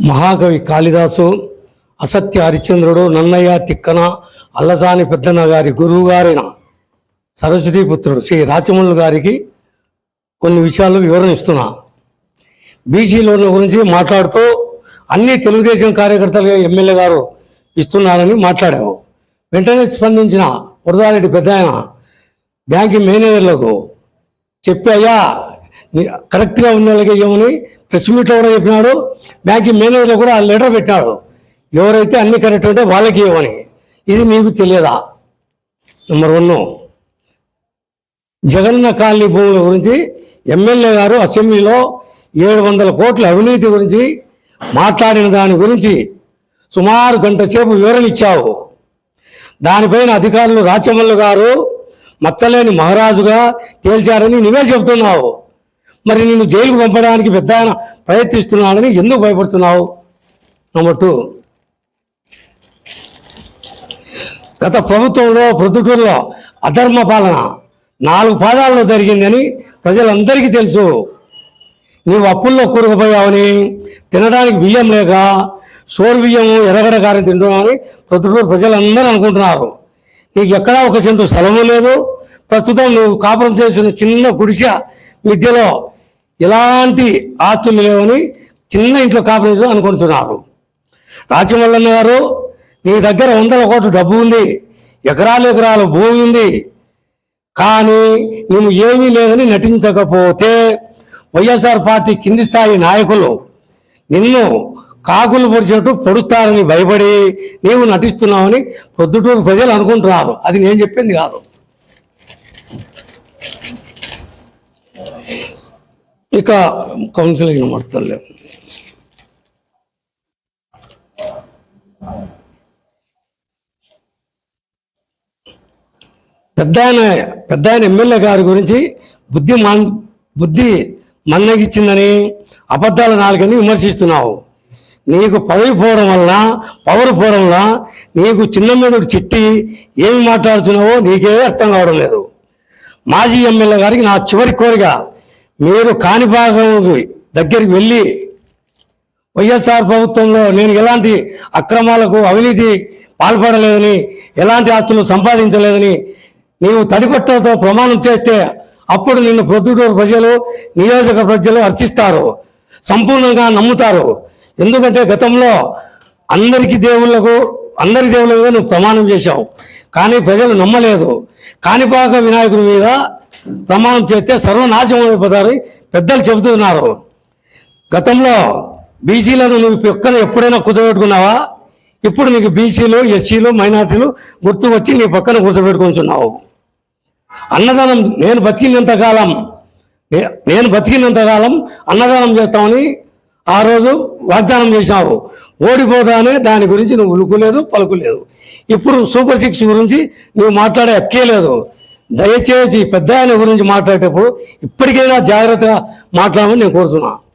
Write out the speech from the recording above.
మహాకవి కాళిదాసు అసత్య హరిశ్చంద్రుడు నన్నయ్య తిక్కన అల్లసాని పెద్దన్న గారి గురువు గారైన సరస్వతీపుత్రుడు శ్రీ రాచమల్లు గారికి కొన్ని విషయాలు వివరణ ఇస్తున్నా బీసీలోల గురించి మాట్లాడుతూ అన్ని తెలుగుదేశం కార్యకర్తలు ఎమ్మెల్యే గారు ఇస్తున్నారని మాట్లాడావు. వెంటనే స్పందించిన వరదారెడ్డి పెద్ద ఆయన బ్యాంకింగ్ మేనేజర్లకు చెప్పాయా కరెక్ట్గా ఉన్న వాళ్ళకి ఇవ్వమని ప్రెస్ మీట్లో కూడా చెప్పినాడు. బ్యాంకింగ్ మేనేజర్లో కూడా ఆ లెటర్ పెట్టినాడు. ఎవరైతే అన్ని కరెక్ట్ ఉంటే వాళ్ళకి ఇవ్వమని. ఇది మీకు తెలియదా? నెంబర్ వన్ జగన్న కాలనీ భూముల గురించి ఎమ్మెల్యే గారు అసెంబ్లీలో ఏడు వందల కోట్ల అవినీతి గురించి మాట్లాడిన దాని గురించి సుమారు గంట సేపు వివరణ ఇచ్చావు. దానిపైన అధికారులు రాచమల్లు గారు మచ్చలేని మహారాజుగా తేల్చారని నువ్వే చెబుతున్నావు. మరి నిన్ను జైలుకు పంపడానికి పెద్ద ఆయన ప్రయత్నిస్తున్నాడని ఎందుకు భయపడుతున్నావు? నంబర్ టూ గత ప్రభుత్వంలో ప్రొద్దుటూరులో అధర్మ పాలన నాలుగు పాదాల్లో జరిగిందని ప్రజలందరికీ తెలుసు. నీవు అప్పుల్లో కూరుకుపోయావని తినడానికి బియ్యం లేక సోరు బియ్యం ఎరగడగానే కారం తింటున్నామని ప్రొద్దుటూరు ప్రజలందరూ అనుకుంటున్నారు. నీకు ఎక్కడా ఒక సెంటు స్థలము లేదు. ప్రస్తుతం నువ్వు కాపురం చేసిన చిన్న గుడిసె మిద్దెలో ఎలాంటి ఆస్తులు లేవని చిన్న ఇంట్లో కాపురం అనుకుంటున్నారు. రాజమల్లన్న గారు మీ దగ్గర వందల కోట్ల డబ్బు ఉంది. ఎకరాలు ఎకరాలు భూమి ఉంది. కానీ నువ్వు ఏమీ లేదని నటించకపోతే వైఎస్ఆర్ పార్టీ కింది స్థాయి నాయకులు నిన్ను కాకులు పొడిచినట్టు పొడుస్తారని భయపడి నీవు నటిస్తున్నావని పొద్దుటూరు ప్రజలు అనుకుంటున్నారు. అది నేను చెప్పింది కాదు. ఇక కౌన్సిలింగ్ మొత్తంలో పెద్ద ఆయన పెద్ద ఆయన ఎమ్మెల్యే గారి గురించి బుద్ధి మన్ బుద్ధి మన్నగిచ్చిందని అబద్ధాలు నాలుగని విమర్శిస్తున్నావు. నీకు పదవి పోవడం వలన పవర్ పోవడం వలన నీకు చిన్న మీదడు చిట్టి ఏమి మాట్లాడుతున్నావో నీకే అర్థం కావడం లేదు. మాజీ ఎమ్మెల్యే గారికి నా చివరి కోరిక మీరు కాణిపాకం దగ్గరికి వెళ్ళి వైఎస్ఆర్ ప్రభుత్వంలో నేను ఎలాంటి అక్రమాలకు అవినీతి పాల్పడలేదని ఎలాంటి ఆస్తులు సంపాదించలేదని నీవు తడిపట్టతో ప్రమాణం చేస్తే అప్పుడు నిన్ను ప్రొద్దుటూరు ప్రజలు నియోజక ప్రజలు అర్చిస్తారు సంపూర్ణంగా నమ్ముతారు. ఎందుకంటే గతంలో అందరికీ దేవుళ్ళకు అందరి దేవుళ్ళ మీద నువ్వు ప్రమాణం చేశావు. కానీ ప్రజలు నమ్మలేదు. కాణిపాక వినాయకుడి మీద ప్రమాణం చేస్తే సర్వనాశనం అయిపోతారని పెద్దలు చెబుతున్నారు. గతంలో బీసీలను నువ్వు పక్కన ఎప్పుడైనా కూర్చోబెట్టుకున్నావా? ఇప్పుడు నీకు బీసీలు ఎస్సీలు మైనార్టీలు గుర్తు వచ్చి నీ పక్కన కూర్చోబెట్టుకుంటున్నావు. అన్నదానం నేను బతికినంతకాలం నేను బతికినంతకాలం అన్నదానం చేస్తామని ఆ రోజు వాగ్దానం చేశావు. ఓడిపోతానే దాని గురించి నువ్వు ఉలుకులేదు పలుకులేదు. ఇప్పుడు సూపర్ సిక్స్ గురించి నువ్వు మాట్లాడే హక్కే లేదు. దయచేసి పెద్ద ఆయన గురించి మాట్లాడేటప్పుడు ఇప్పటికైనా జాగ్రత్తగా మాట్లాడమని నేను కోరుతున్నాను